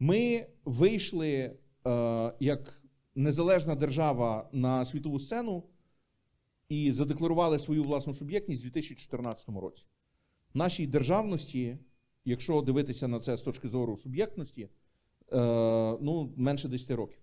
Ми вийшли е, як незалежна держава на світову сцену і задекларували свою власну суб'єктність у 2014 році. Нашій державності, якщо дивитися на це з точки зору суб'єктності, е, ну, менше 10 років.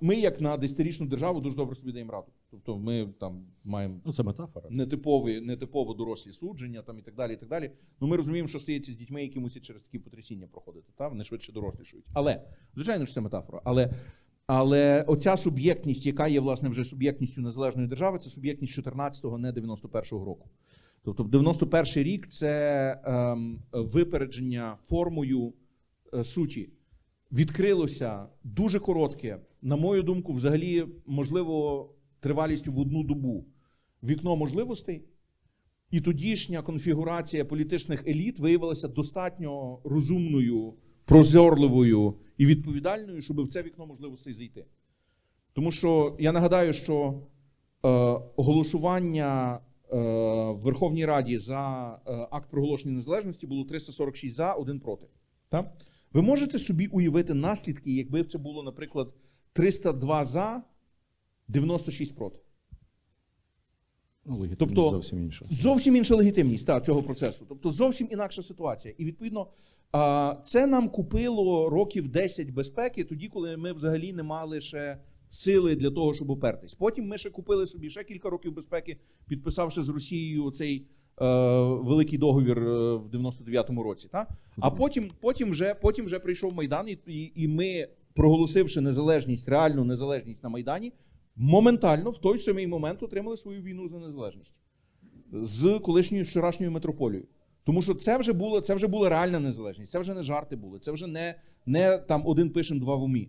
Ми, як на 10-річну державу, дуже добре собі даємо раду. Тобто ми там маємо Ну, це метафора. нетипові, нетипово дорослі судження там і так далі. І так далі. Ну ми розуміємо, що стається з дітьми, які мусять через такі потрясіння проходити. Та? Вони швидше дорослішують. Але, звичайно ж, це метафора. Але, але оця суб'єктність, яка є власне вже суб'єктністю незалежної держави, це суб'єктність 14-го, не 91-го року. Тобто, 91-й рік це ем, випередження формою е, суті. Відкрилося дуже коротке, на мою думку, взагалі, можливо, тривалістю в одну добу вікно можливостей, і тодішня конфігурація політичних еліт виявилася достатньо розумною, прозорливою і відповідальною, щоб в це вікно можливостей зайти. Тому що я нагадаю, що е, голосування е, в Верховній Раді за е, акт проголошення незалежності було 346 за, один проти. Так? Ви можете собі уявити наслідки, якби це було, наприклад, 302 за, 96 проти. Ну, Тобто- зовсім інша. Зовсім інша легітимність та, цього процесу. Тобто зовсім інакша ситуація. І відповідно, це нам купило років 10 безпеки, тоді, коли ми взагалі не мали ще сили для того, щоб опертись. Потім ми ще купили собі ще кілька років безпеки, підписавши з Росією цей великий договір е, в 99-му році. Та? А потім, потім, вже, потім вже прийшов Майдан, і, і, і ми, проголосивши незалежність, реальну незалежність на Майдані, моментально в той самий момент отримали свою війну за незалежність з колишньою вчорашньою метрополією. Тому що це вже було, це вже була реальна незалежність, це вже не жарти були, це вже не, не там один пишем, два в умі.